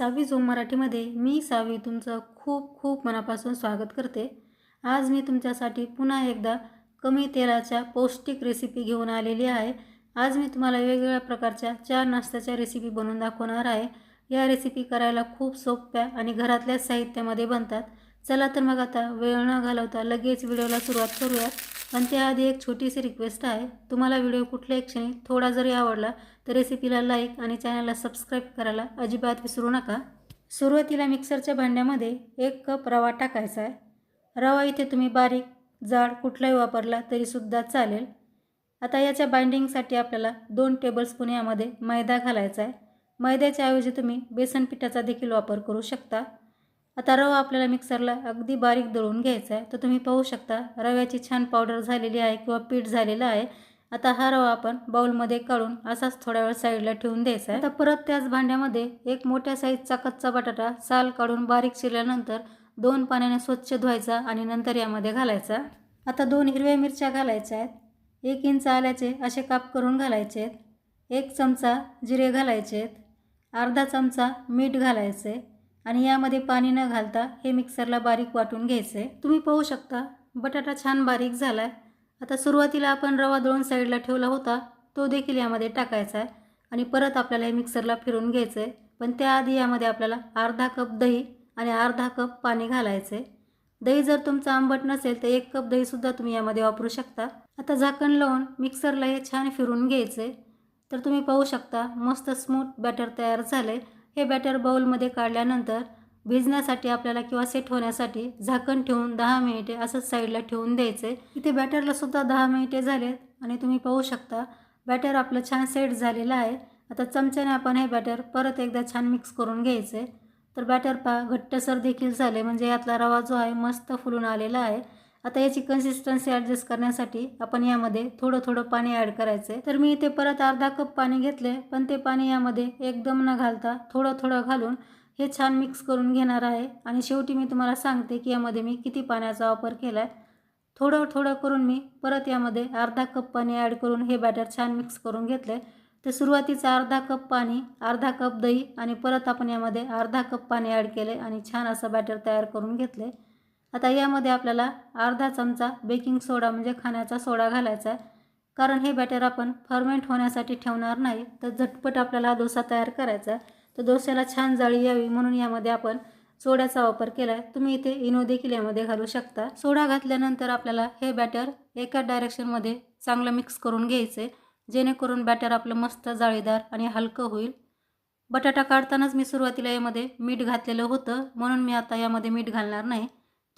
सावी zone मराठीमध्ये मी सावी तुमचं खूप खूप मनापासून स्वागत करते. आज मी तुमच्यासाठी पुन्हा एकदा कमी तेलाच्या पौष्टिक रेसिपी घेऊन आलेली आहे. आज मी तुम्हाला वेगवेगळ्या प्रकारच्या चार नाश्त्याच्या रेसिपी बनवून दाखवणार आहे. या रेसिपी करायला खूप सोप्या आणि घरातल्याच साहित्यामध्ये बनतात. चला तर मग आता वेळ न घालवता लगेच व्हिडिओला सुरुवात करूयात. पण त्याआधी एक छोटीशी रिक्वेस्ट आहे. तुम्हाला व्हिडिओ कुठल्याही क्षणी थोडा जरी आवडला तर रेसिपीला लाईक आणि चॅनलला सबस्क्राईब करायला अजिबात विसरू नका. सुरुवातीला मिक्सरच्या भांड्यामध्ये एक कप रवा टाकायचा आहे. रवा इथे तुम्ही बारीक जाड कुठलाही वापरला तरीसुद्धा चालेल. आता याच्या बाइंडिंगसाठी आपल्याला दोन टेबलस्पून यामध्ये मैदा घालायचा आहे. मैद्याच्या ऐवजी तुम्ही बेसन पिठाचा देखील वापर करू शकता. आता रवा आपल्याला मिक्सरला अगदी बारीक दळून घ्यायचा आहे. तर तुम्ही पाहू शकता रव्याची छान पावडर झालेली आहे किंवा पीठ झालेलं आहे. आता हा रवा आपण बाउलमध्ये काढून असाच थोड्या वेळ साईडला ठेवून द्यायचा आहे. आता परत त्याच भांड्यामध्ये एक मोठ्या साईजचा कच्चा बटाटा साल काढून बारीक चिरल्यानंतर दोन पाण्याने स्वच्छ धुवायचा आणि नंतर यामध्ये घालायचा. आता दोन हिरव्या मिरच्या घालायच्या आहेत. एक इंच आल्याचे असे काप करून घालायचे आहेत. एक चमचा जिरे घालायचे आहेत. अर्धा चमचा मीठ घालायचे. आणि यामध्ये पाणी न घालता हे मिक्सरला बारीक वाटून घ्यायचे. तुम्ही पाहू शकता बटाटा छान बारीक झाला आहे आता सुरुवातीला आपण रवा दळून साईडला ठेवला होता तो देखील यामध्ये टाकायचा आहे आणि परत आपल्याला हे मिक्सरला फिरून घ्यायचं आहे पण त्याआधी यामध्ये आपल्याला अर्धा कप दही आणि अर्धा कप पाणी घालायचं आहे दही जर तुमचं आंबट नसेल तर एक कप दहीसुद्धा तुम्ही यामध्ये वापरू शकता. आता झाकण लावून मिक्सरला हे छान फिरून घ्यायचं आहे तर तुम्ही पाहू शकता मस्त स्मूथ बॅटर तयार झालं आहे हे बॅटर बाउलमध्ये काढल्यानंतर भिजण्यासाठी आपल्याला किंवा सेट होण्यासाठी झाकण ठेवून दहा मिनिटे असंच साईडला ठेवून द्यायचं. आहे इथे बॅटरला सुद्धा दहा मिनिटे झालेत आणि तुम्ही पाहू शकता बॅटर आपलं छान सेट झालेलं आहे. आता चमच्याने आपण हे बॅटर परत एकदा छान मिक्स करून घ्यायचं. आहे तर बॅटर पा घट्टसर देखील झाले. म्हणजे यातला रवा जो आहे मस्त फुलून आलेला आहे. आता याची कन्सिस्टन्सी ॲडजस्ट करण्यासाठी आपण यामध्ये थोडं थोडं पाणी ॲड करायचं आहे तर मी इथे परत अर्धा कप पाणी घेतले पण ते पाणी यामध्ये एकदम न घालता थोडं थोडं घालून हे छान मिक्स करून घेणार आहे. आणि शेवटी मी तुम्हाला सांगते की यामध्ये मी किती पाण्याचा वापर केला आहे थोडं थोडं करून मी परत यामध्ये अर्धा कप पाणी ॲड करून हे बॅटर छान मिक्स करून घेतलं आहे तर सुरुवातीचा अर्धा कप पाणी अर्धा कप दही आणि परत आपण यामध्ये अर्धा कप पाणी ॲड केले आणि छान असं बॅटर तयार करून घेतले आता यामध्ये आपल्याला अर्धा चमचा बेकिंग सोडा म्हणजे खाण्याचा सोडा घालायचा आहे. कारण हे बॅटर आपण फर्मेंट होण्यासाठी ठेवणार नाही तर झटपट आपल्याला हा डोसा तयार करायचा आहे. तर डोस्याला छान जाळी यावी म्हणून यामध्ये आपण सोड्याचा वापर केला आहे. तुम्ही इथे इनो देखील यामध्ये घालू शकता. सोडा घातल्यानंतर आपल्याला हे बॅटर एका डायरेक्शनमध्ये चांगलं मिक्स करून घ्यायचं आहे जेणेकरून बॅटर आपलं मस्त जाळीदार आणि हलकं होईल. बटाटा काढतानाच मी सुरुवातीला यामध्ये मीठ घातलेलं होतं म्हणून मी आता यामध्ये मीठ घालणार नाही.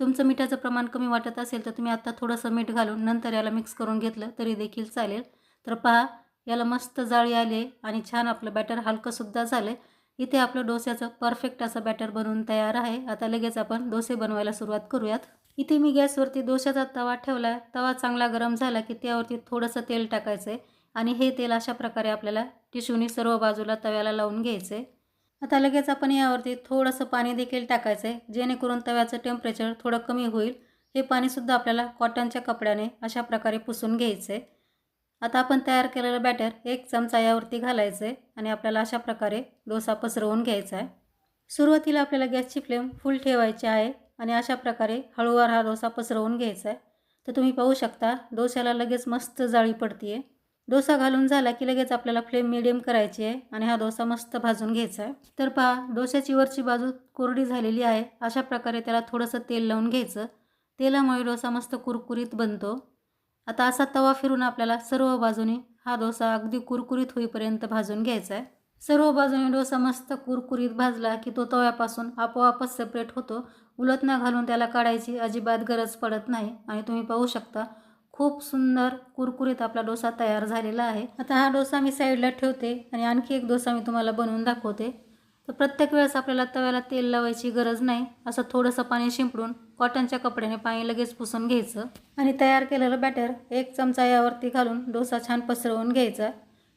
तुमचं मिठाचं प्रमाण कमी वाटत असेल तर तुम्ही आत्ता थोडंसं मीठ घालून नंतर याला मिक्स करून घेतलं तरी देखील चालेल. तर पहा याला मस्त जाळी आले आणि छान आपलं बॅटर हलकंसुद्धा झालं इथे आपलं डोस्याचं परफेक्ट असं बॅटर बनवून तयार आहे. आता लगेच आपण डोसे बनवायला सुरुवात करूयात. इथे मी गॅसवरती डोशाचा तवा ठेवला आहे. तवा चांगला गरम झाला की त्यावरती थोडंसं तेल टाकायचं आहे आणि हे तेल अशा प्रकारे आपल्याला टिशूनी सर्व बाजूला तव्याला लावून घ्यायचं आहे आता लगेच आपण यावरती थोडंसं पाणी देखील टाकायचं आहे जेणेकरून तव्याचं टेम्परेचर थोडं कमी होईल. हे पाणीसुद्धा आपल्याला कॉटनच्या कपड्याने अशा प्रकारे पुसून घ्यायचं आहे आता आपण तयार केलेलं बॅटर एक चमचा यावरती घालायचं आहे आणि आपल्याला अशा प्रकारे डोसा पसरवून घ्यायचा आहे सुरुवातीला आपल्याला गॅसची फ्लेम फुल ठेवायची आहे आणि अशा प्रकारे हळूवार हा डोसा पसरवून घ्यायचा आहे तर तुम्ही पाहू शकता डोश्याला लगेच मस्त जाळी पडते आहे डोसा घालून झाला की लगेच आपल्याला फ्लेम मिडियम करायची आहे आणि हा डोसा मस्त भाजून घ्यायचा आहे. तर पहा डोस्याची वरची बाजू कोरडी झालेली आहे. अशा प्रकारे त्याला थोडंसं तेल लावून घ्यायचं. तेलामुळे डोसा मस्त कुरकुरीत बनतो. आता असा तवा फिरून आपल्याला सर्व बाजूने हा डोसा अगदी कुरकुरीत होईपर्यंत भाजून घ्यायचा आहे. सर्व बाजूने डोसा मस्त कुरकुरीत भाजला की तो तव्यापासून आपोआपच सेपरेट होतो. उलट न घालून त्याला काढायची अजिबात गरज पडत नाही. आणि तुम्ही पाहू शकता खूप सुंदर कुरकुरीत आपला डोसा तयार झालेला आहे. आता हा डोसा मी साईडला ठेवते आणि आणखी एक डोसा मी तुम्हाला बनवून दाखवते. तर प्रत्येक वेळेस आपल्याला तव्याला तेल लावायची गरज नाही. असं थोडंसं पाणी शिंपडून कॉटनच्या कपड्याने पाणी लगेच पुसून घ्यायचं. आणि तयार केलेलं बॅटर एक चमचा यावरती घालून डोसा छान पसरवून घ्यायचा.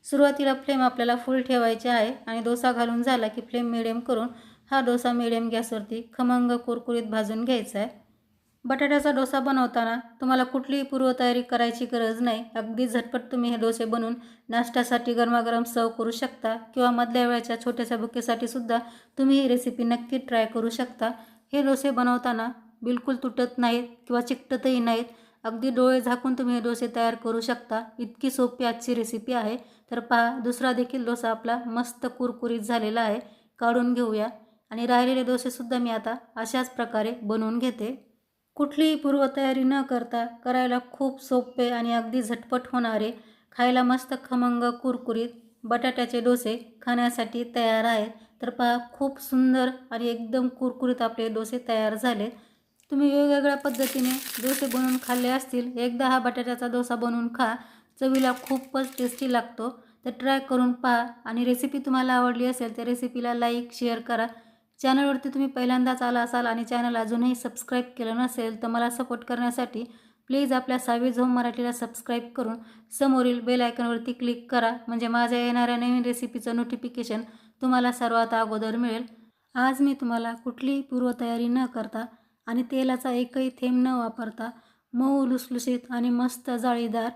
सुरुवातीला फ्लेम आपल्याला फुल ठेवायची आहे आणि डोसा घालून झाला की फ्लेम मिडियम करून हा डोसा मिडियम गॅसवरती खमंग कुरकुरीत भाजून घ्यायचा आहे. बटाट्याचा डोसा बनवताना तुम्हाला कुठलीही पूर्वतयारी करायची गरज नाही. अगदी झटपट तुम्ही हे डोसे बनवून नाश्त्यासाठी गरमागरम सर्व करू शकता किंवा मधल्या वेळेच्या छोट्याशा भुकेसाठी सुद्धा तुम्ही ही रेसिपी नक्की ट्राय करू शकता. हे डोसे बनवताना बिलकुल तुटत नाहीत किंवा चिकटतही नाहीत. अगदी डोळे झाकून तुम्ही हे डोसे तयार करू शकता. इतकी सोपी आजची रेसिपी आहे. तर पहा दुसरा देखील डोसा आपला मस्त कुरकुरीत झालेला आहे. काढून घेऊया. आणि राहिलेले डोसेसुद्धा मी आता अशाच प्रकारे बनवून घेते. कुठलीही पूर्वतयारी न करता करायला खूप सोपे आणि अगदी झटपट होणारे खायला मस्त खमंग कुरकुरीत बटाट्याचे डोसे खाण्यासाठी तयार आहेत. तर पहा खूप सुंदर आणि एकदम कुरकुरीत आपले डोसे तयार झाले तुम्ही वेगवेगळ्या पद्धतीने डोसे बनवून खाल्ले असतील एकदा हा बटाट्याचा डोसा बनवून खा. चवीला खूपच टेस्टी लागतो. तर ट्राय करून पहा आणि रेसिपी तुम्हाला आवडली असेल तर रेसिपीला लाईक शेअर करा. चॅनलवरती तुम्ही पहिल्यांदाच आला असाल आणि चॅनल अजूनही सबस्क्राईब केलं नसेल तर मला सपोर्ट करण्यासाठी प्लीज आपल्या सावी झोम मराठीला सबस्क्राईब करून समोरील बेल आयकॉनवरती क्लिक करा म्हणजे माझ्या येणाऱ्या नवीन रेसिपीचं नोटिफिकेशन तुम्हाला सर्वात अगोदर मिळेल. आज मी तुम्हाला कुठलीही पूर्वतयारी न करता आणि तेलाचा एकही थेंब न वापरता मऊ लुसलुसीत आणि मस्त जाळीदार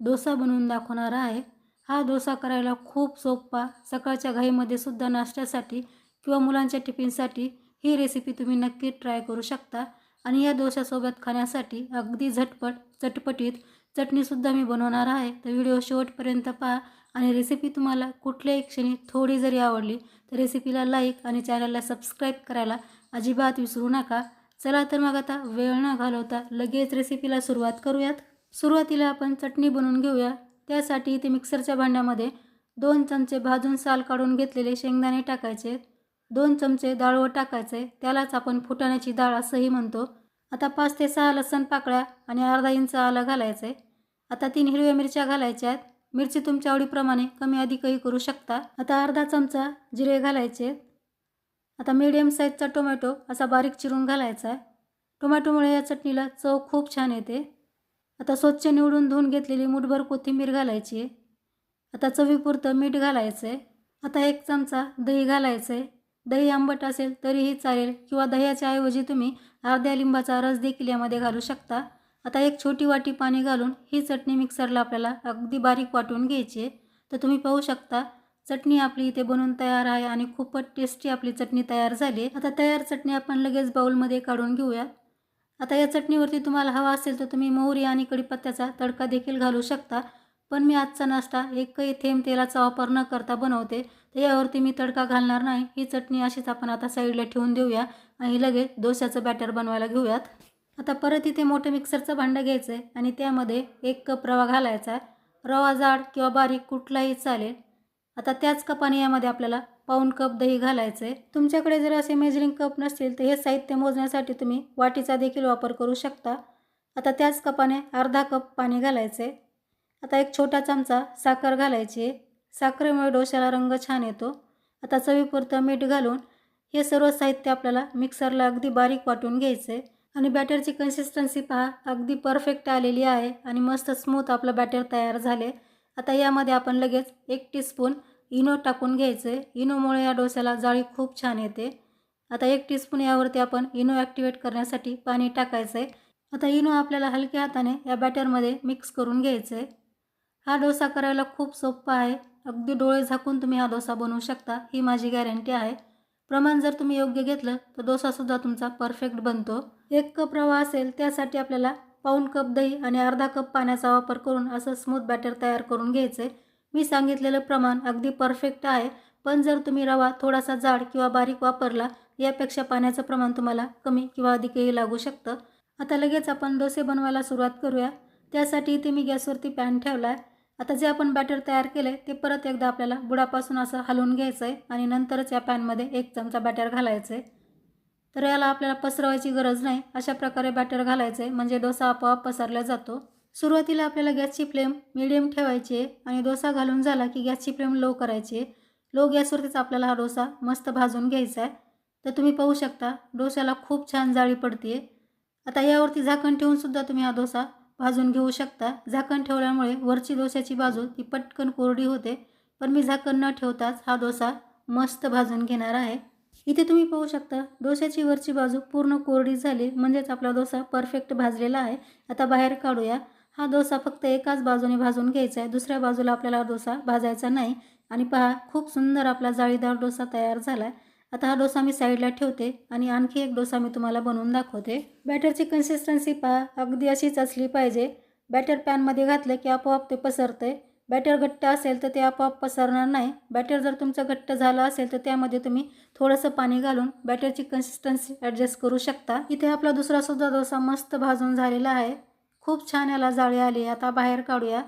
डोसा बनवून दाखवणार आहे. हा डोसा करायला खूप सोपा सकाळच्या घाईमध्ये सुद्धा नाश्त्यासाठी किंवा मुलांच्या टिफिनसाठी ही रेसिपी तुम्ही नक्की ट्राय करू शकता. आणि या डोशासोबत खाण्यासाठी अगदी झटपट चटपटीत चटणीसुद्धा मी बनवणार आहे. तर व्हिडिओ शेवटपर्यंत पहा. आणि रेसिपी तुम्हाला कुठल्याही क्षणी थोडी जरी आवडली तर रेसिपीला लाईक आणि चॅनलला सबस्क्राईब करायला अजिबात विसरू नका. चला तर मग आता वेळ न घालवता लगेच रेसिपीला सुरुवात करूयात. सुरुवातीला आपण चटणी बनवून घेऊया. त्यासाठी इथे मिक्सरच्या भांड्यामध्ये दोन चमचे भाजून साल काढून घेतलेले शेंगदाणे टाकायचे. दोन चमचे डाळवं टाकायचे. त्यालाच आपण फुटाण्याची डाळ असंही म्हणतो. आता पाच ते सहा लसण पाकळ्या आणि अर्धा इंच आलं घालायचं. आहे आता तीन हिरव्या मिरच्या घालायच्या आहेत मिरची तुमच्या आवडीप्रमाणे कमी अधिकही करू शकता. आता अर्धा चमचा जिरे घालायचे. आता मीडियम साईजचा टोमॅटो असा बारीक चिरून घालायचा. आहे टोमॅटोमुळे या चटणीला चव खूप छान येते. आता स्वच्छ निवडून धुवून घेतलेली मुठभर कोथिंबीर घालायची. आहे आता चवीपुरतं मीठ घालायचं. आहे आता एक चमचा दही घालायचं. आहे दही आंबट असेल तरीही चालेल किंवा दह्याच्या ऐवजी तुम्ही अर्ध्या लिंबाचा रस देखील यामध्ये घालू शकता. आता एक छोटी वाटी पाणी घालून ही चटणी मिक्सरला आपल्याला अगदी बारीक वाटून घ्यायची आहे. तर तुम्ही पाहू शकता चटणी आपली इथे बनवून तयार आहे आणि खूपच टेस्टी आपली चटणी तयार झाली आता तयार चटणी आपण लगेच बाऊलमध्ये काढून घेऊया. आता या चटणीवरती तुम्हाला हवा असेल तर तुम्ही मोहरी आणि कढीपत्त्याचा तडका देखील घालू शकता. पण मी आजचा नाश्ता एकही थेंब तेलाचा वापर न करता बनवते तर यावरती मी तडका घालणार नाही. ही चटणी अशीच आपण आता साईडला ठेवून देऊया आणि लगेच डोश्याचं बॅटर बनवायला घेऊयात. आता परत इथे मोठं मिक्सरचं भांडं घ्यायचं आहे आणि त्यामध्ये एक कप रवा घालायचा आहे. रवा जाड किंवा बारीक कुठलाही चालेल. आता त्याच कपाने यामध्ये आपल्याला पाऊण कप दही घालायचं आहे तुमच्याकडे जर असे मेजरिंग कप नसतील तर हे साहित्य मोजण्यासाठी तुम्ही वाटीचा देखील वापर करू शकता. आता त्याच कपाने अर्धा कप पाणी घालायचं आहे आता एक छोटा चमचा साखर घालायची साखरेमुळे डोश्याला रंग छान येतो. आता चवीपुरतं मीठ घालून हे सर्व साहित्य आपल्याला मिक्सरला अगदी बारीक वाटून घ्यायचं आहे आणि बॅटरची कन्सिस्टन्सी पहा अगदी परफेक्ट आलेली आहे आणि मस्त स्मूथ आपलं बॅटर तयार झाले आता यामध्ये आपण लगेच एक टीस्पून इनो टाकून घ्यायचं आहे इनोमुळे या डोस्याला जाळी खूप छान येते. आता एक टीस्पून यावरती आपण इनो ॲक्टिवेट करण्यासाठी पाणी टाकायचं आहे आता इनो आपल्याला हलक्या हाताने या बॅटरमध्ये मिक्स करून घ्यायचं आहे हा डोसा करायला खूप सोपा आहे. अगदी डोळे झाकून तुम्ही हा डोसा बनवू शकता. ही माझी गॅरंटी आहे. प्रमाण जर तुम्ही योग्य घेतलं तर डोसासुद्धा तुमचा परफेक्ट बनतो. एक कप रवा असेल त्यासाठी आपल्याला पाऊण कप दही आणि अर्धा कप पाण्याचा वापर करून असं स्मूथ बॅटर तयार करून घ्यायचं आहे मी सांगितलेलं प्रमाण अगदी परफेक्ट आहे. पण जर तुम्ही रवा थोडासा जाड किंवा बारीक वापरला यापेक्षा पाण्याचं प्रमाण तुम्हाला कमी किंवा अधिकही लागू शकतं. आता लगेच आपण डोसे बनवायला सुरुवात करूया. त्यासाठी इथे मी गॅसवरती पॅन ठेवला आहे आता जे आपण बॅटर तयार केलं आहे ते परत एकदा आपल्याला बुडापासून असं हलवून घ्यायचं आहे आणि नंतरच या पॅनमध्ये एक चमचा बॅटर घालायचं आहे तर याला आपल्याला पसरवायची गरज नाही. अशा प्रकारे बॅटर घालायचं आहे म्हणजे डोसा आपोआप पसरला जातो. सुरुवातीला आपल्याला गॅसची फ्लेम मिडियम ठेवायची आहे आणि डोसा घालून झाला की गॅसची फ्लेम लो करायची आहे. लो गॅसवरतीच आपल्याला हा डोसा मस्त भाजून घ्यायचा आहे. तर तुम्ही पाहू शकता डोस्याला खूप छान जाळी पडते आता यावरती झाकण ठेवूनसुद्धा तुम्ही हा डोसा भाजून घेऊ शकता. झाकण ठेवल्यामुळे वरची डोश्याची बाजू ती पटकन कोरडी होते. पण मी झाकण न ठेवताच हा डोसा मस्त भाजून घेणार आहे. इथे तुम्ही पाहू शकता डोश्याची वरची बाजू पूर्ण कोरडी झाली. म्हणजेच आपला डोसा परफेक्ट भाजलेला आहे. आता बाहेर काढूया. हा डोसा फक्त एकाच बाजूने भाजून घ्यायचा आहे. दुसऱ्या बाजूला आपल्याला डोसा भाजायचा नाही. आणि पहा खूप सुंदर आपला जाळीदार डोसा तयार झाला आहे आता हा डोसा मी साईडला ठेवते आणि आणखी एक डोसा मी तुम्हाला बनवून दाखवते. बॅटरची कन्सिस्टन्सी पहा अगदी अशीच असली पाहिजे. बॅटर पॅनमध्ये घातलं की आपोआप ते पसरतंय बॅटर घट्ट असेल तर ते आपोआप पसरणार नाही. बॅटर जर तुमचं घट्ट झालं असेल तर त्यामध्ये तुम्ही थोडंसं पाणी घालून बॅटरची कन्सिस्टन्सी ॲडजस्ट करू शकता. इथे आपला दुसरा सुद्धा डोसा मस्त भाजून झालेला आहे. खूप छान याला जाळी आली. आता बाहेर काढूया.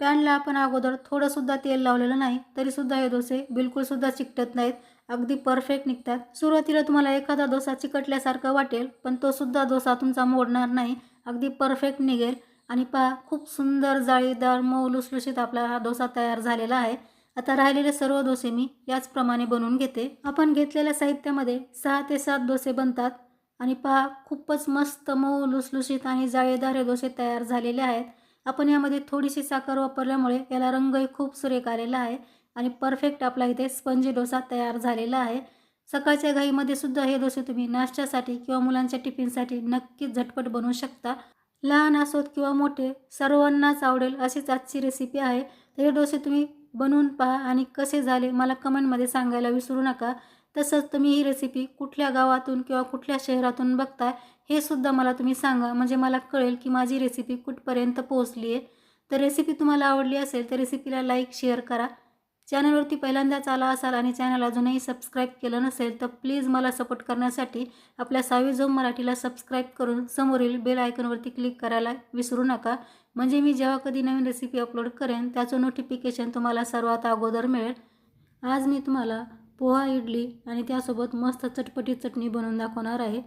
पॅनला आपण अगोदर थोडंसुद्धा तेल लावलेलं नाही. तरीसुद्धा हे डोसे बिलकुलसुद्धा चिकटत नाहीत. अगदी परफेक्ट निघतात. सुरुवातीला तुम्हाला एखादा डोसा चिकटल्यासारखं वाटेल पण तो सुद्धा डोसा तुमचा मोडणार नाही. अगदी परफेक्ट निघेल. आणि पहा खूप सुंदर जाळीदार मऊ लुसलुशीत आपला हा डोसा तयार झालेला आहे. आता राहिलेले सर्व डोसे मी याचप्रमाणे बनवून घेते. आपण घेतलेल्या साहित्यामध्ये सहा ते सात डोसे बनतात. आणि पहा खूपच मस्त मऊ लुसलुशीत आणि जाळीदार हे डोसे तयार झालेले आहेत. आपण यामध्ये थोडीशी साखर वापरल्यामुळे याला रंगही खूप सुरेख आलेला आहे. आणि परफेक्ट आपला इथे स्पंजी डोसा तयार झालेला आहे. सकाळच्या घाईमध्ये सुद्धा हे डोसे तुम्ही नाश्त्यासाठी किंवा मुलांच्या टिफिनसाठी नक्कीच झटपट बनवू शकता. लहान असोत किंवा मोठे सर्वांनाच आवडेल अशीच आजची रेसिपी आहे. तर हे डोसे तुम्ही बनवून पहा आणि कसे झाले मला कमेंटमध्ये सांगायला विसरू नका. तसंच तुम्ही ही रेसिपी कुठल्या गावातून किंवा कुठल्या शहरातून बघताय हे सुद्धा मला तुम्ही सांगा. म्हणजे मला कळेल की माझी रेसिपी कुठपर्यंत पोहोचली आहे तर रेसिपी तुम्हाला आवडली असेल तर रेसिपीला लाईक शेअर करा. चॅनलवरती पहिल्यांदाच आला असाल आणि चॅनल अजूनही सबस्क्राईब केलं नसेल तर प्लीज मला सपोर्ट करण्यासाठी आपल्या सावी झोम मराठीला सबस्क्राईब करून समोरील बेल आयकॉनवरती क्लिक करायला विसरू नका. म्हणजे मी जेव्हा कधी नवीन रेसिपी अपलोड करेन त्याचं नोटिफिकेशन तुम्हाला सर्वात अगोदर मिळेल. आज मी तुम्हाला पोहा इडली आणि त्यासोबत मस्त चटपटी चटणी बनवून दाखवणार आहे.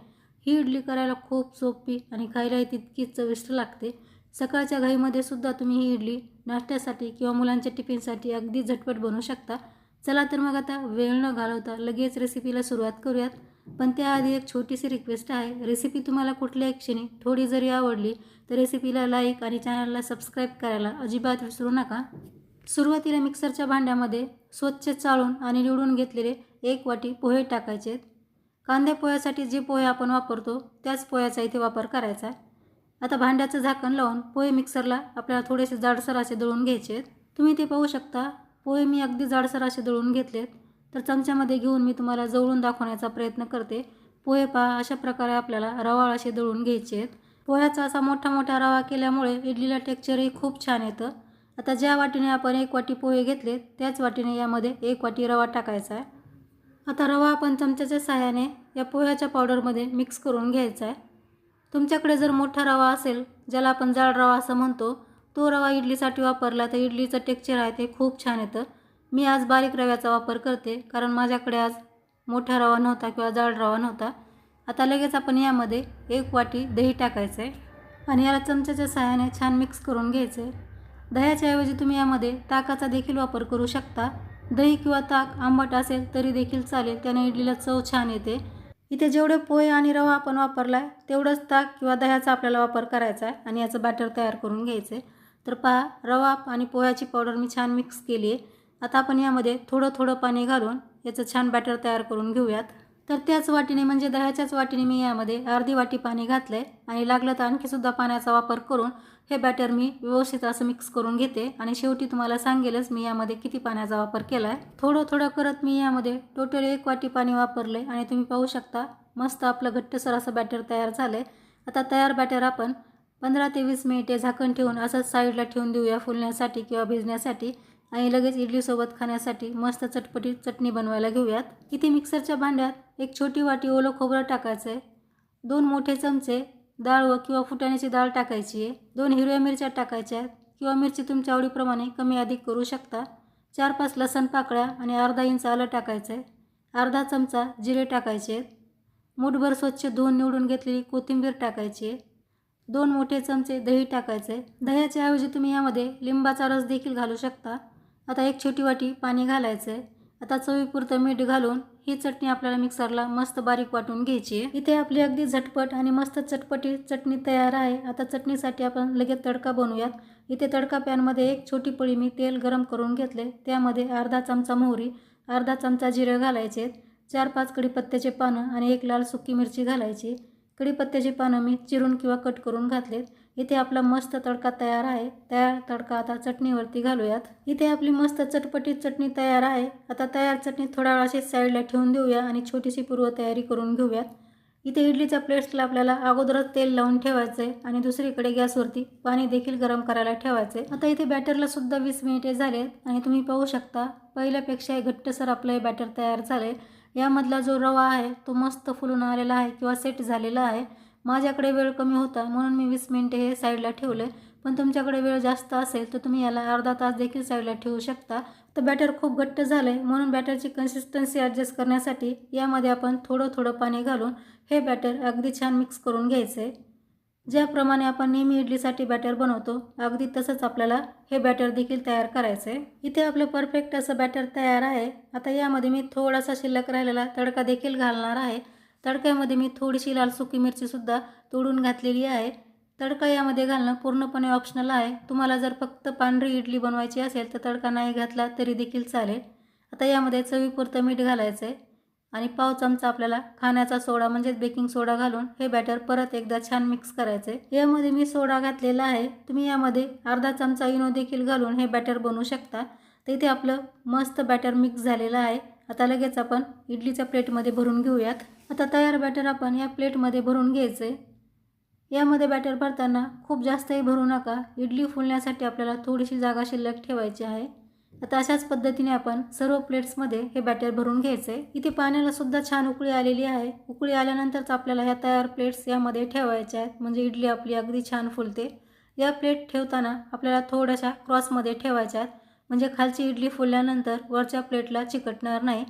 ही इडली करायला खूप सोपी आणि खायलाही तितकीच चविष्ट लागते. सकाळच्या घाईमध्ये सुद्धा तुम्ही ही इडली नाश्त्यासाठी किंवा मुलांच्या टिफिनसाठी अगदी झटपट बनवू शकता. चला तर मग आता वेळ न घालवता लगेच रेसिपीला सुरुवात करूयात. पण त्याआधी एक छोटीशी रिक्वेस्ट आहे. रेसिपी तुम्हाला कुठल्याही क्षणी थोडी जरी आवडली तर रेसिपीला लाईक आणि चॅनलला सबस्क्राईब करायला अजिबात विसरू नका. सुरुवातीला मिक्सरच्या भांड्यामध्ये स्वच्छ चाळून आणि निवडून घेतलेले एक वाटी पोहे टाकायचे आहेत कांद्या पोह्यासाठी जे पोहे आपण वापरतो त्याच पोह्याचा इथे वापर करायचा. आहे आता भांड्याचं झाकण लावून पोहे मिक्सरला आपल्याला थोडेसे जाडसर असे दळून घ्यायचे आहेत. तुम्ही ते पाहू शकता. पोहे मी अगदी जाडसर असे दळून घेतलेत. तर चमच्यामध्ये घेऊन मी तुम्हाला जवळून दाखवण्याचा प्रयत्न करते. पोहे पहा अशा प्रकारे आपल्याला रवाळ असे दळून घ्यायचे आहेत. पोह्याचा असा मोठा मोठा रवा केल्यामुळे इडलीला टेक्चरही खूप छान येतं. आता ज्या वाटीने आपण एक वाटी पोहे घेतले त्याच वाटीने यामध्ये एक वाटी रवा टाकायचा आहे. आता रवा आपण चमच्याच्या सहाय्याने या पोह्याच्या पावडरमध्ये मिक्स करून घ्यायचा आहे. तुमच्याकडे जर मोठा रवा असेल ज्याला आपण जाड रवा असं म्हणतो तो रवा इडलीसाठी वापरला तर इडलीचं टेक्चर आहे ते खूप छान येतं. मी आज बारीक रव्याचा वापर करते कारण माझ्याकडे आज मोठा रवा नव्हता किंवा जाड रवा नव्हता. आता लगेच आपण यामध्ये एक वाटी दही टाकायचं आहे आणि याला चमच्याच्या सहाय्याने छान मिक्स करून घ्यायचं आहे. दह्याच्या ऐवजी तुम्ही यामध्ये ताकाचा देखील वापर करू शकता. दही किंवा ताक आंबट असेल तरी देखील चालेल त्याने इडलीला चव छान येते. इथे जेवढे पोहे आणि रवा आपण वापरला आहे तेवढंच ताक किंवा दह्याचा आपल्याला वापर करायचा आहे आणि याचं बॅटर तयार करून घ्यायचं आहे तर पहा रवा आणि पोह्याची पावडर मी छान मिक्स केली आहे आता आपण यामध्ये थोडं थोडं पाणी घालून याचं छान बॅटर तयार करून घेऊयात. तर त्याच वाटीने म्हणजे दह्याच्याच वाटीने मी यामध्ये अर्धी वाटी पाणी घातलं आहे आणि लागलं तर आणखीसुद्धा पाण्याचा वापर करून हे बॅटर मी व्यवस्थित असं मिक्स करून घेते आणि शेवटी तुम्हाला सांगेलच मी यामध्ये किती पाण्याचा वापर केला आहे थोडं थोडं करत मी यामध्ये टोटल एक वाटी पाणी वापरले आणि तुम्ही पाहू शकता मस्त आपलं घट्टसर असं बॅटर तयार झालं आहे आता तयार बॅटर आपण पंधरा ते वीस मिनिटे झाकण ठेवून असंच साईडला ठेवून देऊया फुलण्यासाठी किंवा भिजण्यासाठी आणि लगेच इडलीसोबत खाण्यासाठी मस्त चटपटीत चटणी बनवायला घेऊयात. इथे मिक्सरच्या भांड्यात एक छोटी वाटी ओलं खोबरं टाकायचं आहे दोन मोठे चमचे डाळ व किंवा फुटाण्याची डाळ टाकायची आहे. दोन हिरव्या मिरच्या टाकायच्या आहेत. किंवा मिरची तुमच्या आवडीप्रमाणे कमी अधिक करू शकता. चार पाच लसण पाकळ्या आणि अर्धा इंच आलं टाकायचं आहे. अर्धा चमचा जिरे टाकायचे आहेत. मूठभर स्वच्छ धुवून निवडून घेतलेली कोथिंबीर टाकायची आहे. दोन मोठे चमचे दही टाकायचे आहे. दह्याच्या ऐवजी तुम्ही यामध्ये लिंबाचा रस देखील घालू शकता. आता एक छोटी वाटी पाणी घालायचं आहे. आता चवीपुरतं मीठ घालून ही चटणी आपल्याला मिक्सरला मस्त बारीक वाटून घ्यायची आहे. इथे आपली अगदी झटपट आणि मस्त चटपटी चटणी तयार आहे. आता चटणीसाठी आपण लगेच तडका बनवूयात. इथे तडका पॅनमध्ये एक छोटी पळी मी तेल गरम करून घेतले. त्यामध्ये अर्धा चमचा मोहरी अर्धा चमचा जिरं घालायचे. चार पाच कढीपत्त्याचे पानं आणि एक लाल सुकी मिरची घालायची. कढीपत्त्याची पानं मी चिरून किंवा कट करून घातलेत. इथे आपला मस्त तडका तयार आहे. तयार तडका आता चटणीवरती घालूयात. इथे आपली मस्त चटपटीत चटणी तयार आहे. आता तयार चटणी थोडा वेळ अशीच साईडला ठेवून देऊया आणि छोटीशी पूर्वतयारी करून घेऊयात. इथे इडलीच्या प्लेट्सला आपल्याला अगोदरच तेल लावून ठेवायचं आहे आणि दुसरीकडे गॅसवरती पाणी देखील गरम करायला ठेवायचं आहे आता इथे बॅटरला सुद्धा वीस मिनिटे झालेत आणि तुम्ही पाहू शकता पहिल्यापेक्षा घट्टसर आपलं हे बॅटर तयार झालं यामधला जो रवा आहे तो मस्त फुलून आलेला आहे किंवा सेट झालेला आहे. माझ्याकडे वेळ कमी होता म्हणून मी वीस मिनिटे हे साईडला ठेवले. पण तुमच्याकडे वेळ जास्त असेल तर तुम्ही याला अर्धा तास देखील साईडला ठेवू शकता. तर बॅटर खूप घट्ट झालं आहे म्हणून बॅटरची कन्सिस्टन्सी ॲडजस्ट करण्यासाठी यामध्ये आपण थोडं थोडं पाणी घालून हे बॅटर अगदी छान मिक्स करून घ्यायचं. आहे ज्याप्रमाणे आपण नेहमी इडलीसाठी बॅटर बनवतो अगदी तसंच आपल्याला हे बॅटर देखील तयार करायचं. आहे इथे आपलं परफेक्ट असं बॅटर तयार आहे. आता यामध्ये मी थोडासा शिल्लक राहिलेला तडका देखील घालणार आहे. तडक्यामध्ये मी थोडीशी लाल सुकी मिरचीसुद्धा तोडून घातलेली आहे. तडका यामध्ये घालणं पूर्णपणे ऑप्शनल आहे. तुम्हाला जर फक्त पांढरी इडली बनवायची असेल तर तडका नाही घातला तरी देखील चालेल. आता यामध्ये चवीपुरतं मीठ घालायचं आहे आणि पाव चमचा आपल्याला खाण्याचा सोडा म्हणजेच बेकिंग सोडा घालून हे बॅटर परत एकदा छान मिक्स करायचं आहे यामध्ये मी सोडा घातलेला आहे. तुम्ही यामध्ये अर्धा चमचा इनो देखील घालून हे बॅटर बनवू शकता. तर इथे आपलं मस्त बॅटर मिक्स झालेलं आहे. आता लगेच आपण इडलीच्या प्लेटमध्ये भरून घेऊयात. आता तयार बॅटर आपण या प्लेटमध्ये भरून घ्यायचं आहे यामध्ये बॅटर भरताना खूप जास्तही भरू नका. इडली फुलण्यासाठी आपल्याला थोडीशी जागा शिल्लक ठेवायची आहे. आता अशाच पद्धतीने आपण सर्व प्लेट्समध्ये हे बॅटर भरून घ्यायचं आहे इथे पाण्याला सुद्धा छान उकळी आलेली आहे. उकळी आल्यानंतरच आपल्याला ह्या तयार प्लेट्स यामध्ये ठेवायच्या आहेत. म्हणजे इडली आपली अगदी छान फुलते. या प्लेट ठेवताना आपल्याला थोड्याशा क्रॉसमध्ये ठेवायच्या आहेत. म्हणजे खालची इडली फुलल्यानंतर वरच्या प्लेटला चिकटणार नाही.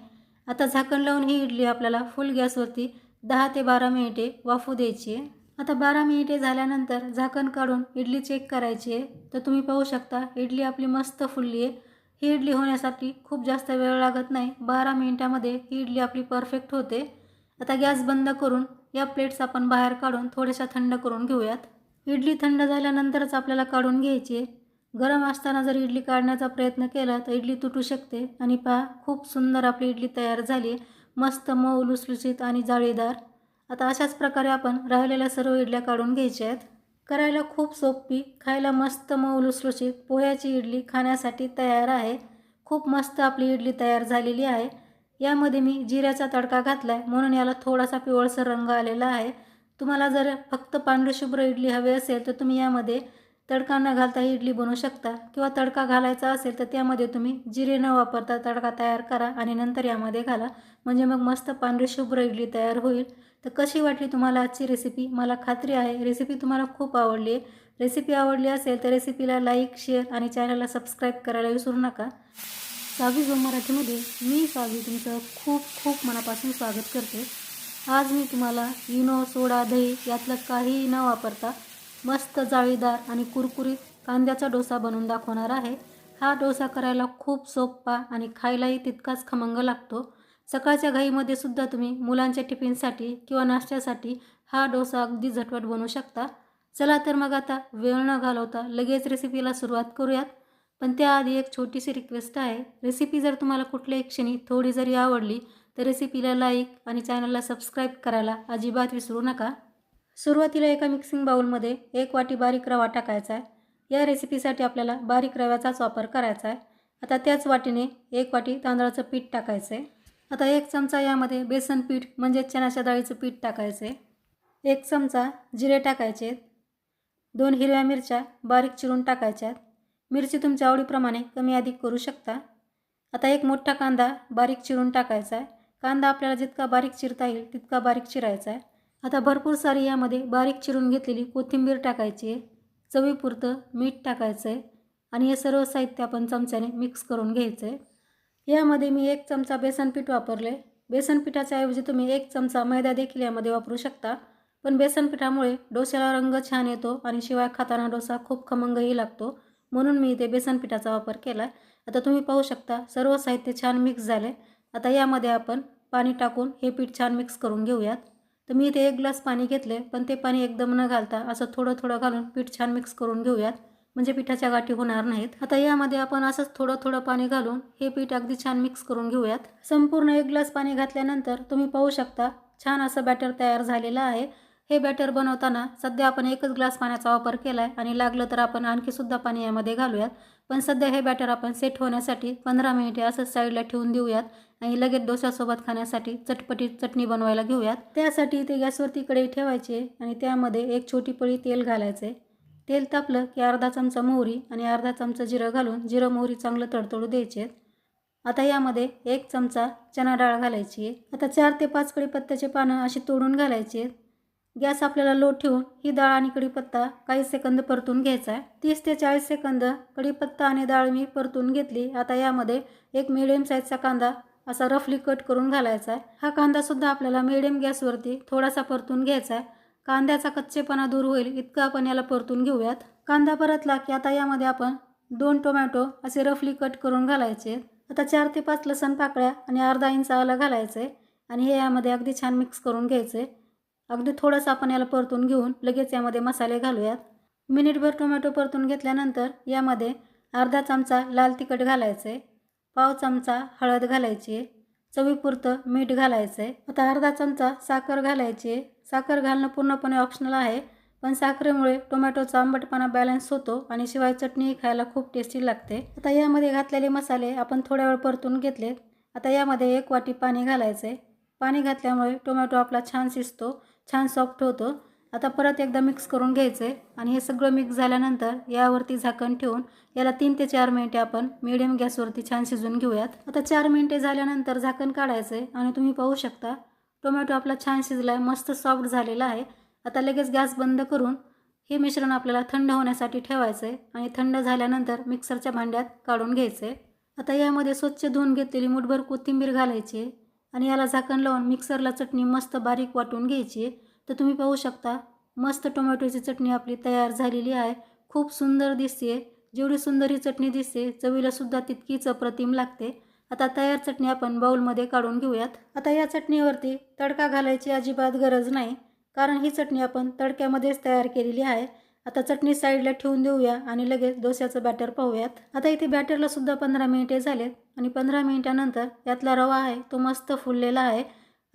आता झाकण लावून ही इडली आपल्याला फुल गॅसवरती दहा ते बारा मिनिटे वाफू द्यायची आहे. आता बारा मिनिटे झाल्यानंतर झाकण काढून इडली चेक करायची आहे. तर तुम्ही पाहू शकता इडली आपली मस्त फुलली आहे. ही इडली होण्यासाठी खूप जास्त वेळ लागत नाही. बारा मिनिटामध्ये ही इडली आपली परफेक्ट होते. आता गॅस बंद करून या प्लेट्स आपण बाहेर काढून थोड्याशा थंड करून घेऊयात. इडली थंड झाल्यानंतरच आपल्याला काढून घ्यायची आहे. गरम असताना जर इडली काढण्याचा प्रयत्न केला तर इडली तुटू शकते. आणि पहा खूप सुंदर आपली इडली तयार झाली मस्त मऊ लुसलुसीत आणि जाळीदार. आता अशाच प्रकारे आपण राहिलेल्या सर्व इडल्या काढून घ्यायच्या आहेत. करायला खूप सोपी खायला मस्त मऊ लुसलुशीत पोह्याची इडली खाण्यासाठी तयार आहे. खूप मस्त आपली इडली तयार झालेली आहे. यामध्ये मी जिऱ्याचा तडका घातला आहे म्हणून याला थोडासा पिवळसर रंग आलेला आहे. तुम्हाला जर फक्त पांढरशुभ्र इडली हवी असेल तर तुम्ही यामध्ये तडका न घालता ही इडली बनवू शकता. किंवा तडका घालायचा असेल तर त्यामध्ये तुम्ही जिरे न वापरता तडका तयार करा आणि नंतर यामध्ये घाला. म्हणजे मग मस्त पांढरी शुभ्र इडली तयार होईल. तर कशी वाटली तुम्हाला आजची रेसिपी मला खात्री आहे. रेसिपी तुम्हाला खूप आवडली. आहे रेसिपी आवडली असेल तर रेसिपीला लाईक शेअर आणि चॅनलला सबस्क्राईब करायला विसरू नका. सावी जो मराठीमध्ये मी सावी तुमचं खूप खूप मनापासून स्वागत करते. आज मी तुम्हाला इनो सोडा दही यातलं काहीही न वापरता मस्त जाळीदार आणि कुरकुरीत कांद्याचा डोसा बनवून दाखवणार आहे. हा डोसा करायला खूप सोपा आणि खायलाही तितकाच खमंग लागतो. सकाळच्या घाईमध्ये सुद्धा तुम्ही मुलांच्या टिफिनसाठी किंवा नाश्त्यासाठी हा डोसा अगदी झटपट बनवू शकता. चला तर मग आता वेळ न घालवता लगेच रेसिपीला सुरुवात करूयात. पण त्याआधी एक छोटीशी रिक्वेस्ट आहे. रेसिपी जर तुम्हाला कुठल्याही क्षणी थोडी जरी आवडली तर रेसिपीला लाईक आणि चॅनलला सबस्क्राईब करायला अजिबात विसरू नका. सुरुवातीला एका मिक्सिंग बाऊलमध्ये एक वाटी बारीक रवा टाकायचा आहे. या रेसिपीसाठी आपल्याला बारीक रव्याचाच वापर करायचा आहे. आता त्याच वाटीने एक वाटी तांदळाचं पीठ टाकायचं आहे. आता एक चमचा यामध्ये बेसन पीठ म्हणजेच चण्याच्या डाळीचं पीठ टाकायचं आहे. एक चमचा जिरे टाकायचे दोन हिरव्या मिरच्या बारीक चिरून टाकायच्या मिरची तुमच्या आवडीप्रमाणे कमी अधिक करू शकता. आता एक मोठा कांदा बारीक चिरून टाकायचा आहे. कांदा आपल्याला जितका बारीक चिरता येईल तितका बारीक चिरायचा आहे. आता भरपूर सारी यामध्ये बारीक चिरून घेतलेली कोथिंबीर टाकायची आहे चवीपुरतं मीठ टाकायचं आहे आणि हे सर्व साहित्य आपण चमच्याने मिक्स करून घ्यायचं आहे. यामध्ये मी एक चमचा बेसन पीठ वापरले बेसन पिठाच्या ऐवजी तुम्ही एक चमचा मैदा देखील यामध्ये वापरू शकता. पण बेसन पिठामुळे डोश्याला रंग छान येतो आणि शिवाय खाताना डोसा खूप खमंगही लागतो. म्हणून मी इथे बेसन पिठाचा वापर केला आता तुम्ही पाहू शकता सर्व साहित्य छान मिक्स झाले आता यामध्ये आपण पाणी टाकून हे पीठ छान मिक्स करून घेऊयात. तर मी इथे एक ग्लास पाणी घेतले पण ते पाणी एकदम न घालता असं थोडं थोडं घालून पीठ छान मिक्स करून घेऊयात. म्हणजे पिठाच्या गाठी होणार नाहीत. आता यामध्ये आपण असंच थोडं थोडं पाणी घालून हे पीठ अगदी छान मिक्स करून घेऊयात. संपूर्ण एक ग्लास पाणी घातल्यानंतर तुम्ही पाहू शकता छान असं बॅटर तयार झालेलं आहे. हे बॅटर बनवताना सध्या आपण एकच ग्लास पाण्याचा वापर केला आहे आणि लागलं तर आपण आणखी सुद्धा पाणी यामध्ये घालूयात. पण सध्या हे बॅटर आपण सेट होण्यासाठी पंधरा मिनिटे असंच साईडला ठेवून देऊयात. आणि लगेच डोस्यासोबत खाण्यासाठी चटपटीत चटणी बनवायला घेऊयात. त्यासाठी ते गॅसवरती कढई ठेवायचे आणि त्यामध्ये एक छोटी पळी तेल घालायचे. तेल तापलं की अर्धा चमचा मोहरी आणि अर्धा चमचा जिरं घालून जिरं मोहरी चांगलं तडतडू द्यायचे. आता यामध्ये एक चमचा चणा डाळ घालायची. आहे आता चार ते पाच कढीपत्त्याचे पानं अशी तोडून घालायची. आहेत गॅस आपल्याला लो ठेवून ही डाळ आणि कढीपत्ता काही सेकंद परतून घ्यायचा आहे. तीस ते चाळीस सेकंद कढीपत्ता आणि डाळ मी परतून घेतली. आता यामध्ये एक मिडियम साईजचा कांदा असा रफली कट करून घालायचा आहे. हा कांदासुद्धा आपल्याला मिडियम गॅसवरती थोडासा परतून घ्यायचा आहे. कांद्याचा कच्चेपणा दूर होईल इतकं आपण याला परतून घेऊयात. कांदा परतला की आता यामध्ये आपण दोन टोमॅटो असे रफली कट करून घालायचे. आता चार ते पाच लसण पाकळ्या आणि अर्धा इंच आलं घालायचे आणि हे यामध्ये अगदी छान मिक्स करून घ्यायचे अगदी थोडंसं आपण याला परतून घेऊन लगेच यामध्ये मसाले घालूयात. मिनिटभर टोमॅटो परतून घेतल्यानंतर यामध्ये अर्धा चमचा लाल तिखट घालायचे पाव चमचा हळद घालायची चवीपुरतं मीठ घालायचं आहे. आता अर्धा चमचा साखर घालायची आहे. साखर घालणं पूर्णपणे ऑप्शनल आहे. पण साखरेमुळे टोमॅटोचा आंबटपणा बॅलन्स होतो आणि शिवाय चटणीही खायला खूप टेस्टी लागते. आता यामध्ये घातलेले मसाले आपण थोड्या वेळ परतून घेतले. आता यामध्ये एक वाटी पाणी घालायचं आहे. पाणी घातल्यामुळे टोमॅटो आपला छान शिजतो छान सॉफ्ट होतो. आता परत एकदा मिक्स करून घ्यायचं आहे आणि हे सगळं मिक्स झाल्यानंतर यावरती झाकण ठेवून याला तीन ते चार मिनिटे आपण मिडियम गॅसवरती छान शिजून घेऊयात. आता चार मिनिटे झाल्यानंतर झाकण काढायचं आहे आणि तुम्ही पाहू शकता टोमॅटो आपला छान शिजला आहे मस्त सॉफ्ट झालेला आहे. आता लगेच गॅस बंद करून हे मिश्रण आपल्याला थंड होण्यासाठी ठेवायचं आहे आणि थंड झाल्यानंतर मिक्सरच्या भांड्यात काढून घ्यायचं आहे आता यामध्ये स्वच्छ धुवून घेतलेली मुठभर कोथिंबीर घालायची आणि याला झाकण लावून मिक्सरला चटणी मस्त बारीक वाटून घ्यायची आहे. तर तुम्ही पाहू शकता मस्त टोमॅटोची चटणी आपली तयार झालेली आहे. खूप सुंदर दिसते जेवढी सुंदर ही चटणी दिसते चवीलासुद्धा तितकीच अप्रतिम लागते. आता तयार चटणी आपण बाऊलमध्ये काढून घेऊयात. आता या चटणीवरती तडका घालायची अजिबात गरज नाही कारण ही चटणी आपण तडक्यामध्येच तयार केलेली आहे. आता चटणी साईडला ठेवून देऊया आणि लगेच डोस्याचं बॅटर पाहूयात. आता इथे बॅटरला सुद्धा पंधरा मिनिटे झालेत आणि पंधरा मिनिटानंतर यातला रवा आहे तो मस्त फुललेला आहे.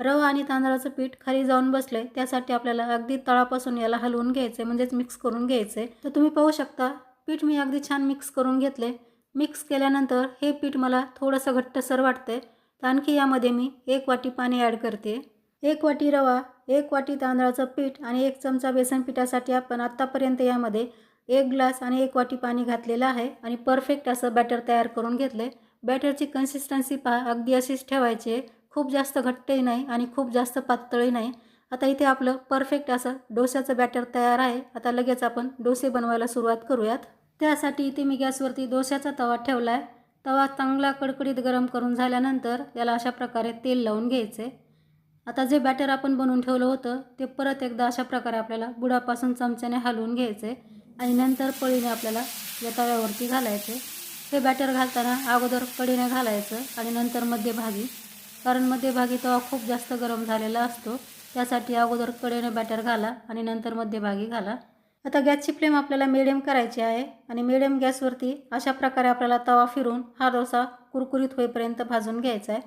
रवा आणि तांदळाचं पीठ खाली जाऊन बसलंय त्यासाठी आपल्याला अगदी तळापासून याला हलवून घ्यायचं म्हणजेच मिक्स करून घ्यायचं. तर तुम्ही पाहू शकता पीठ मी अगदी छान मिक्स करून घेतले. मिक्स केल्यानंतर हे पीठ मला थोडंसं घट्टसर वाटतंय. तर आणखी यामध्ये मी एक वाटी पाणी ॲड करते. एक वाटी रवा एक वाटी तांदळाचं पीठ आणि एक चमचा बेसन पिठासाठी आपण आत्तापर्यंत यामध्ये एक ग्लास आणि एक वाटी पाणी घातलेलं आहे आणि परफेक्ट असं बॅटर तयार करून घेतलं आहे बॅटरची कन्सिस्टन्सी पहा अगदी अशीच ठेवायची आहे. खूप जास्त घट्टही नाही आणि खूप जास्त पातळही नाही. आता इथे आपलं परफेक्ट असं डोस्याचं बॅटर तयार आहे. आता लगेच आपण डोसे बनवायला सुरुवात करूयात. त्यासाठी इथे मी गॅसवरती डोस्याचा तवा ठेवला आहे तवा चांगला कडकडीत गरम करून झाल्यानंतर याला अशा प्रकारे तेल लावून घ्यायचे. आता जे बॅटर आपण बनवून ठेवलं होतं ते परत एकदा अशा प्रकारे आपल्याला बुडापासून चमच्याने हलवून घ्यायचे आणि नंतर पळीने आपल्याला या तव्यावरती घालायचे. हे बॅटर घालताना अगोदर कडीने घालायचं आणि नंतर मध्यभागी कारण मध्यभागी तवा खूप जास्त गरम झालेला असतो. त्यासाठी अगोदर कडेने बॅटर घाला आणि नंतर मध्यभागी घाला. आता गॅसची फ्लेम आपल्याला मिडियम करायची आहे आणि मिडियम गॅसवरती अशा प्रकारे आपल्याला तवा फिरून हा डोसा कुरकुरीत होईपर्यंत भाजून घ्यायचा आहे.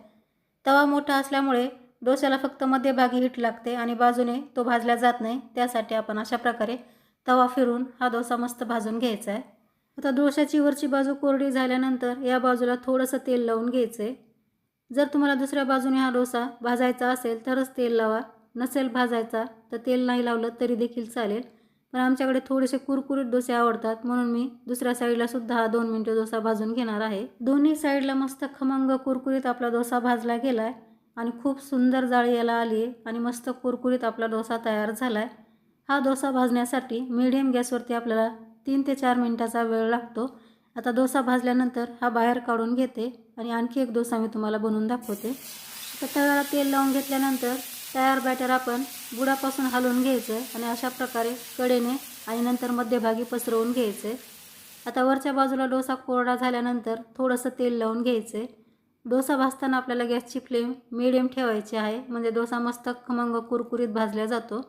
तवा मोठा असल्यामुळे डोस्याला फक्त मध्यभागी हिट लागते आणि बाजूने तो भाजला जात नाही. त्यासाठी आपण अशा प्रकारे तवा फिरून हा डोसा मस्त भाजून घ्यायचा आहे. आता डोशाची वरची बाजू कोरडी झाल्यानंतर या बाजूला थोडंसं तेल लावून घ्यायचं आहे जर तुम्हाला दुसऱ्या बाजूने हा डोसा भाजायचा असेल तरच तेल लावा. नसेल भाजायचा तर तेल नाही लावलं तरी देखील चालेल. पण आमच्याकडे थोडेसे कुरकुरीत डोसे आवडतात म्हणून मी दुसऱ्या साईडला सुद्धा हा दोन मिनटं डोसा भाजून घेणार आहे. दोन्ही साईडला मस्त खमंग कुरकुरीत आपला डोसा भाजला गेला आहे आणि खूप सुंदर जाळी याला आली आहे आणि मस्त कुरकुरीत आपला डोसा तयार झाला आहे हा डोसा भाजण्यासाठी मीडियम गॅसवरती आपल्याला तीन ते चार मिनटाचा वेळ लागतो. आता डोसा भाजल्यानंतर हा बाहेर काढून घेते. आणि आणखी एक डोसा मी तुम्हाला बनवून दाखवते. तर तव्याला तेल लावून घेतल्यानंतर तयार बॅटर आपण बुडापासून हलवून घ्यायचं आणि अशा प्रकारे कडेने आणि नंतर मध्यभागी पसरवून घ्यायचे. आता वरच्या बाजूला डोसा कोरडा झाल्यानंतर थोडंसं तेल लावून घ्यायचे. डोसा भाजताना आपल्याला गॅसची फ्लेम मिडियम ठेवायची आहे. म्हणजे डोसा मस्त खमंग कुरकुरीत भाजला जातो.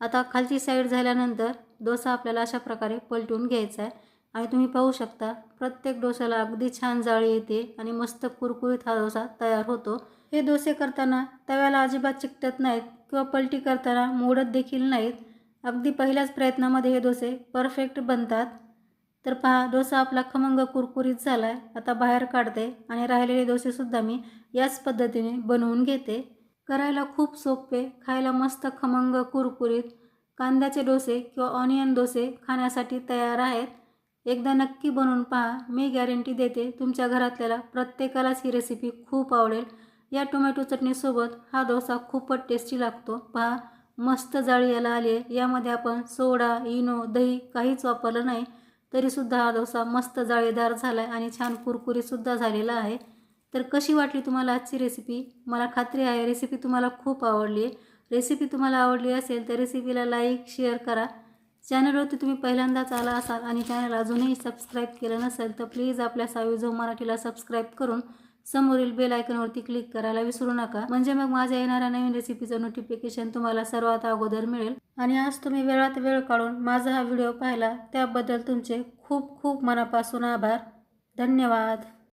आता खालची साईड झाल्यानंतर डोसा आपल्याला अशा प्रकारे पलटून घ्यायचा आहे. आणि तुम्ही पाहू शकता प्रत्येक डोसाला अगदी छान जाळी येते आणि मस्त कुरकुरीत हा डोसा तयार होतो. हे डोसे करताना तव्याला अजिबात चिकटत नाहीत किंवा पलटी करताना मोडत देखील नाहीत. अगदी पहिल्याच प्रयत्नामध्ये हे डोसे परफेक्ट बनतात. तर पहा डोसा आपला खमंग कुरकुरीत झाला आहे आता बाहेर काढते आणि राहिलेले डोसेसुद्धा मी याच पद्धतीने बनवून घेते. करायला खूप सोपे खायला मस्त खमंग कुरकुरीत कांद्याचे डोसे किंवा ऑनियन डोसे खाण्यासाठी तयार आहेत. एकदा नक्की बनवून पहा. मी गॅरंटी देते तुमच्या घरातल्याला प्रत्येकालाच ही रेसिपी खूप आवडेल. या टोमॅटो चटणीसोबत हा डोसा खूपच टेस्टी लागतो. पहा मस्त जाळी याला आली आहे. यामध्ये आपण सोडा इनो दही काहीच वापरलं नाही. तरीसुद्धा हा डोसा मस्त जाळीदार झाला आहे आणि छान कुरकुरीसुद्धा झालेला आहे. तर कशी वाटली तुम्हाला आजची रेसिपी मला खात्री आहे रेसिपी तुम्हाला खूप आवडली आहे. रेसिपी तुम्हाला आवडली असेल तर रेसिपीला लाईक शेअर करा. चॅनलवरती तुम्ही पहिल्यांदाच आला असाल आणि चॅनल अजूनही सबस्क्राईब केलं नसेल तर प्लीज आपल्या सावी जो मराठीला सबस्क्राईब करून समोरील बेल आयकॉनवरती क्लिक करायला विसरू नका. म्हणजे मग माझ्या येणाऱ्या नवीन रेसिपीचं नोटिफिकेशन तुम्हाला सर्वात अगोदर मिळेल. आणि आज तुम्ही वेळात वेळ काढून माझा हा व्हिडिओ पाहिला त्याबद्दल तुमचे खूप खूप मनापासून आभार. धन्यवाद.